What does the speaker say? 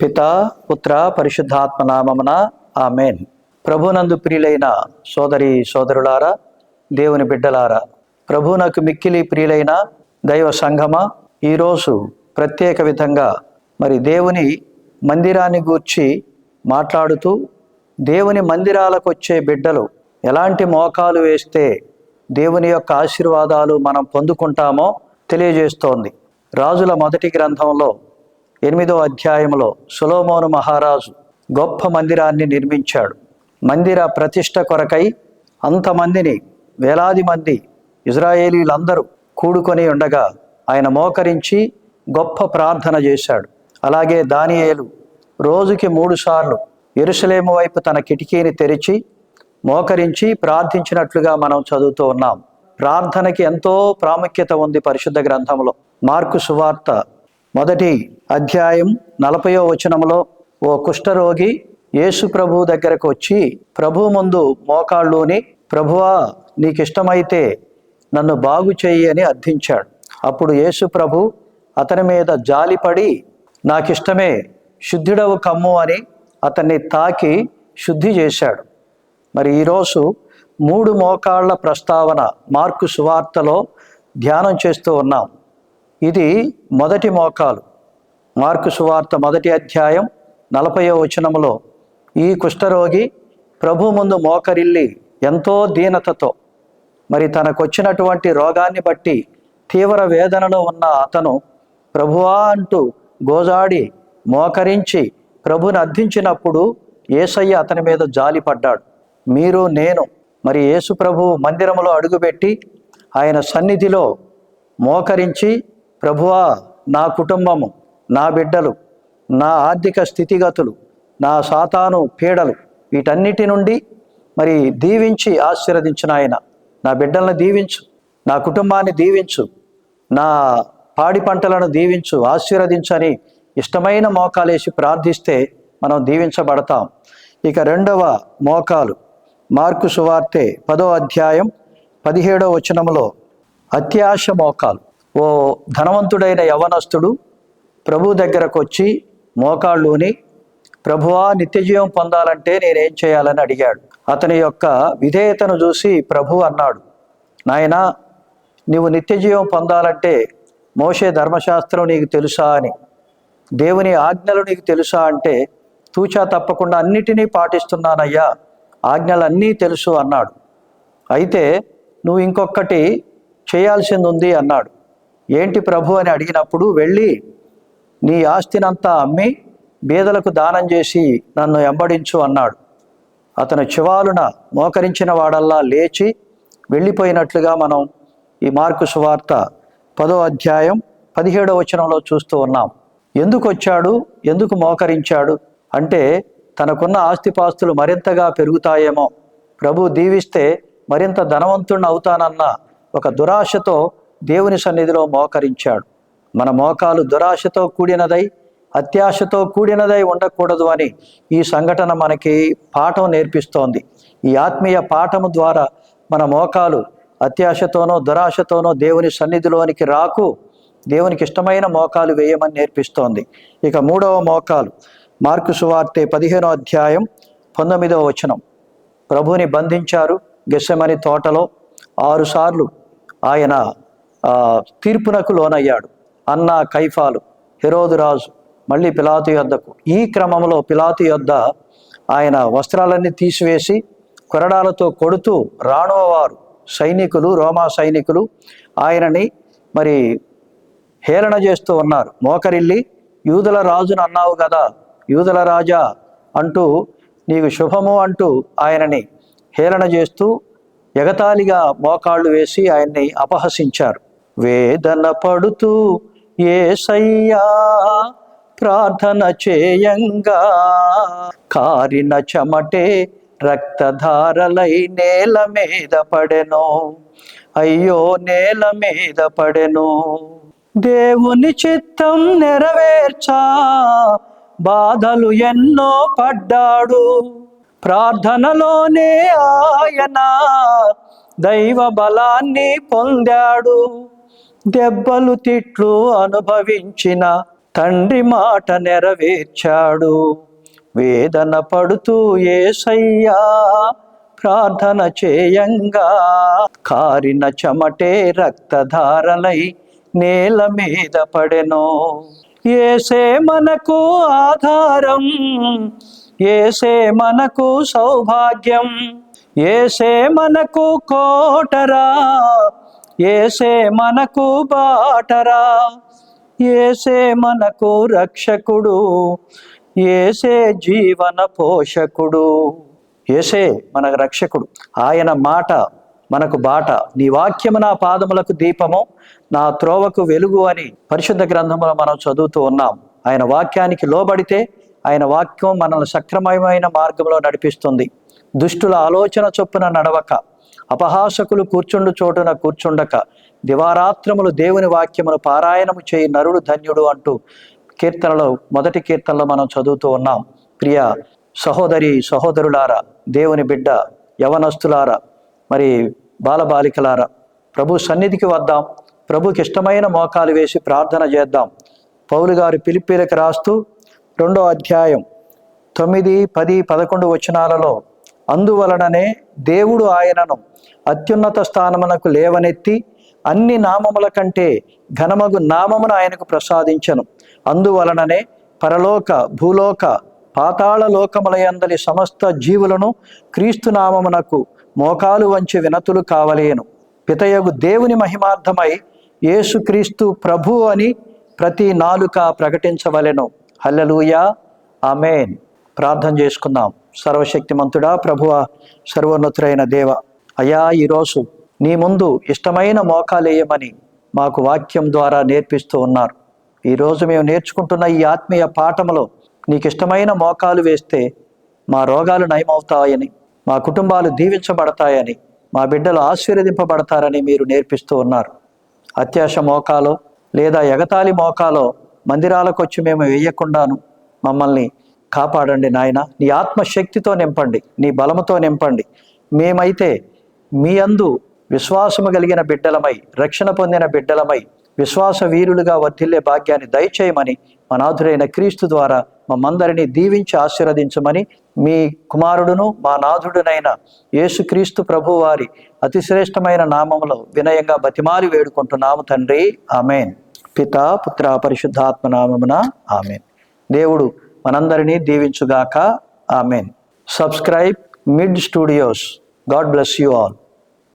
పిత పుత్ర పరిశుద్ధాత్మ నామమున ఆమెన్. ప్రభునందు ప్రియులైన సోదరి సోదరులారా దేవుని బిడ్డలారా ప్రభునకు మిక్కిలి ప్రియులైన దైవ సంఘమ ఈరోజు ప్రత్యేక విధంగా మరి దేవుని మందిరాన్ని గూర్చి మాట్లాడుతూ దేవుని మందిరాలకు వచ్చే బిడ్డలు ఎలాంటి మోకాలు వేస్తే దేవుని యొక్క ఆశీర్వాదాలు మనం పొందుకుంటామో తెలియజేస్తోంది. రాజుల మొదటి గ్రంథంలో ఎనిమిదో అధ్యాయంలో సులోమోను మహారాజు గొప్ప మందిరాన్ని నిర్మించాడు. మందిర ప్రతిష్ట కొరకై అంతమందిని వేలాది మంది ఇజ్రాయేలీలందరూ కూడుకొని ఉండగా ఆయన మోకరించి గొప్ప ప్రార్థన చేశాడు. అలాగే దానియేలు రోజుకి మూడుసార్లు ఎరుసలేము వైపు తన కిటికీని తెరిచి మోకరించి ప్రార్థించినట్లుగా మనం చదువుతూ ఉన్నాం. ప్రార్థనకి ఎంతో ప్రాముఖ్యత ఉంది పరిశుద్ధ గ్రంథంలో మార్కు సువార్త మొదటి అధ్యాయం నలభయో వచనంలో ఓ కుష్ఠరోగి యేసు ప్రభు దగ్గరకు వచ్చి ప్రభు ముందు మోకాళ్ళుని ప్రభువా నీకిష్టమైతే నన్ను బాగు చెయ్యి అని అర్థించాడు. అప్పుడు యేసు ప్రభు అతని మీద జాలిపడి నాకిష్టమే శుద్ధిడవు కమ్ము అని అతన్ని తాకి శుద్ధి చేశాడు. మరి ఈరోజు మూడు మోకాళ్ళ ప్రస్తావన మార్కు సువార్తలో ధ్యానం చేస్తూ ఉన్నాం. ఇది మొదటి మోకాలు. మార్కు సువార్త మొదటి అధ్యాయం నలభయో వచనములో ఈ కుష్ఠరోగి ప్రభు ముందు మోకరిల్లి ఎంతో దీనతతో మరి తనకొచ్చినటువంటి రోగాన్ని బట్టి తీవ్ర వేదనలో ఉన్న అతను ప్రభువా అంటూ గోజాడి మోకరించి ప్రభుని అర్థించినప్పుడు ఏసయ్య అతని మీద జాలిపడ్డాడు. మీరు నేను మరి యేసు ప్రభు మందిరములో అడుగుపెట్టి ఆయన సన్నిధిలో మోకరించి ప్రభువా నా కుటుంబము నా బిడ్డలు నా ఆర్థిక స్థితిగతులు నా సాతాను పీడలు వీటన్నిటి నుండి మరి దీవించి ఆశీర్వదించిన ఆయన. నా బిడ్డలను దీవించు నా కుటుంబాన్ని దీవించు నా పాడి పంటలను దీవించు ఆశీర్వదించని ఇష్టమైన మోకాలేసి ప్రార్థిస్తే మనం దీవించబడతాం. ఇక రెండవ మోకాలు మార్కు సువార్తె పదో అధ్యాయం పదిహేడో వచనములో అత్యాశ మోకాలు. ఓ ధనవంతుడైన యవనస్తుడు ప్రభు దగ్గరకు వచ్చి మోకాళ్ళుని ప్రభువా నిత్యజీవం పొందాలంటే నేనేం చేయాలని అడిగాడు. అతని యొక్క విధేయతను చూసి ప్రభు అన్నాడు నాయనా నీవు నిత్యజీవం పొందాలంటే మోషే ధర్మశాస్త్రం నీకు తెలుసా అని. దేవుని ఆజ్ఞలు నీకు తెలుసా అంటే తూచా తప్పకుండా అన్నిటినీ పాటిస్తున్నానయ్యా ఆజ్ఞలన్నీ తెలుసు అన్నాడు. అయితే నువ్వు ఇంకొకటి చేయాల్సింది ఉంది అన్నాడు. ఏంటి ప్రభు అని అడిగినప్పుడు వెళ్ళి నీ ఆస్తినంతా అమ్మి బీదలకు దానం చేసి నన్ను ఎంబడించు అన్నాడు. అతను చివాలున మోకరించిన వాడల్లా లేచి వెళ్ళిపోయినట్లుగా మనం ఈ మార్కు సువార్త పదో అధ్యాయం పదిహేడో వచనంలో చూస్తూ ఉన్నాం. ఎందుకు వచ్చాడు? ఎందుకు మోకరించాడు? అంటే తనకున్న ఆస్తిపాస్తులు మరింతగా పెరుగుతాయేమో. ప్రభు దీవిస్తే మరింత ధనవంతుణ్ణి అవుతానన్న ఒక దురాశతో దేవుని సన్నిధిలో మోకరించాడు. మన మోకాలు దురాశతో కూడినదై అత్యాశతో కూడినదై ఉండకూడదు అని ఈ సంఘటన మనకి పాఠం నేర్పిస్తోంది. ఈ ఆత్మీయ పాఠము ద్వారా మన మోకాలు అత్యాశతోనో దురాశతోనో దేవుని సన్నిధిలోనికి రాకు దేవునికి ఇష్టమైన మోకాలు వేయమని నేర్పిస్తోంది. ఇక మూడవ మోకాలు మార్కు సువార్తె పదిహేనో అధ్యాయం పంతొమ్మిదవ వచనం. ప్రభుని బంధించారు గెస్సమని తోటలో. ఆరుసార్లు ఆయన తీర్పునకు లోనయ్యాడు. అన్న కైఫాలు హెరోదు రాజు మళ్ళీ పిలాతు యొద్దకు. ఈ క్రమంలో పిలాతు యొద్ద ఆయన వస్త్రాలన్నీ తీసివేసి కొరడాలతో కొడుతూ రాణువవారు సైనికులు రోమా సైనికులు ఆయనని మరి హేళన చేస్తూ ఉన్నారు. మోకరిల్లి యూదుల రాజును అన్నావు కదా యూదుల రాజా అంటూ నీకు శుభము అంటూ ఆయనని హేళన చేస్తూ ఎగతాళిగా మోకాళ్ళు వేసి ఆయన్ని అపహసించారు. వేదన పడుతూ ఏసయ్యా ప్రార్థన చేయంగా. కారిన చెమటే రక్తధారలై నేల మీద పడెను. అయ్యో నేల మీద పడెను. దేవుని చిత్తం నెరవేర్చా. బాధలు ఎన్నో పడ్డాడు. ప్రార్థనలోనే ఆయన దైవ బలాన్ని పొందాడు. దెబ్బలు తిట్లు అనుభవించిన తండ్రి మాట నెరవేర్చాడు. వేదన పడుతూ ఏసయ్యా ప్రార్థన చేయంగా. కారిన చెమటే రక్తధారలై నేల మీద పడెను. ఏసే మనకు ఆధారం ఏసే మనకు సౌభాగ్యం ఏసే మనకు కోటరా. ఏసే మనకు బాటరా ఏసే మనకు రక్షకుడు ఏసే జీవన పోషకుడు. ఏసే మన రక్షకుడు. ఆయన మాట మనకు బాట. నీ వాక్యము నా పాదములకు దీపము నా త్రోవకు వెలుగు అని పరిశుద్ధ గ్రంథములో మనం చదువుతూ ఉన్నాం. ఆయన వాక్యానికి లోబడితే ఆయన వాక్యం మనల్ని సక్రమమైన మార్గంలో నడిపిస్తుంది. దుష్టుల ఆలోచన చొప్పున నడవక. అపహాసకులు కూర్చుండు చోటున కూర్చుండక దివారాత్రములు దేవుని వాక్యమును పారాయణము చేయి నరుడు ధన్యుడు అంటూ కీర్తనలో మొదటి కీర్తనలో మనం చదువుతూ ఉన్నాం. ప్రియ సహోదరి సహోదరులారా దేవుని బిడ్డ యవనస్తులారా మరి బాలబాలికలారా ప్రభు సన్నిధికి వద్దాం. ప్రభుకి ఇష్టమైన మోకాలు వేసి ప్రార్థన చేద్దాం. పౌలు గారు పిలిపిలకు రాస్తూ రెండో అధ్యాయం తొమ్మిది పది పదకొండు వచనాలలో అందువలననే దేవుడు ఆయనను అత్యున్నత స్థానమునకు లేవనెత్తి అన్ని నామముల కంటే ఘనమగు నామమును ఆయనకు ప్రసాదించను. అందువలననే పరలోక భూలోక పాతాళ లోకములయందలి సమస్త జీవులను క్రీస్తు నామమునకు మోకాలు వంచి వినతులు కావలేను. పితయగు దేవుని మహిమార్థమై యేసుక్రీస్తు ప్రభు అని ప్రతి నాలుక ప్రకటించవలెను. హల్లెలూయా. అమేన్ ప్రార్థన చేసుకుందాం. సర్వశక్తిమంతుడా ప్రభువ సర్వోన్నతుడైన దేవ. అయా ఈరోజు నీ ముందు ఇష్టమైన మోకాలేయమని మాకు వాక్యం ద్వారా నేర్పిస్తూ ఉన్నారు. ఈరోజు మేము నేర్చుకుంటున్న ఈ ఆత్మీయ పాఠములో నీకు ఇష్టమైన మోకాలు వేస్తే మా రోగాలు నయమవుతాయని మా కుటుంబాలు దీవించబడతాయని మా బిడ్డలు ఆశీర్వదింపబడతారని మీరు నేర్పిస్తూ ఉన్నారు. అత్యాశ మోకాలో లేదా ఎగతాళి మోకాలో మందిరాలకు వచ్చి మేము వేయకుండాను మమ్మల్ని కాపాడండి నాయన. నీ ఆత్మశక్తితో నింపండి నీ బలముతో నింపండి. మేమైతే మీ అందు విశ్వాసము కలిగిన బిడ్డలమై రక్షణ పొందిన బిడ్డలమై విశ్వాస వీరులుగా వర్ధిల్లే భాగ్యాన్ని దయచేయమని మా నాథుడైన క్రీస్తు ద్వారా మమ్మందరినీ దీవించి ఆశీర్వదించమని మీ కుమారుడును మా నాథుడునైన యేసుక్రీస్తు ప్రభు వారి అతిశ్రేష్టమైన నామంలో వినయంగా బతిమాలి వేడుకుంటున్నాము తండ్రి. ఆమెన్. పిత పుత్ర పరిశుద్ధాత్మ నామమున ఆమెన్. దేవుడు మనందరినీ దీవించుగాక. Amen. Subscribe mid studios God bless you all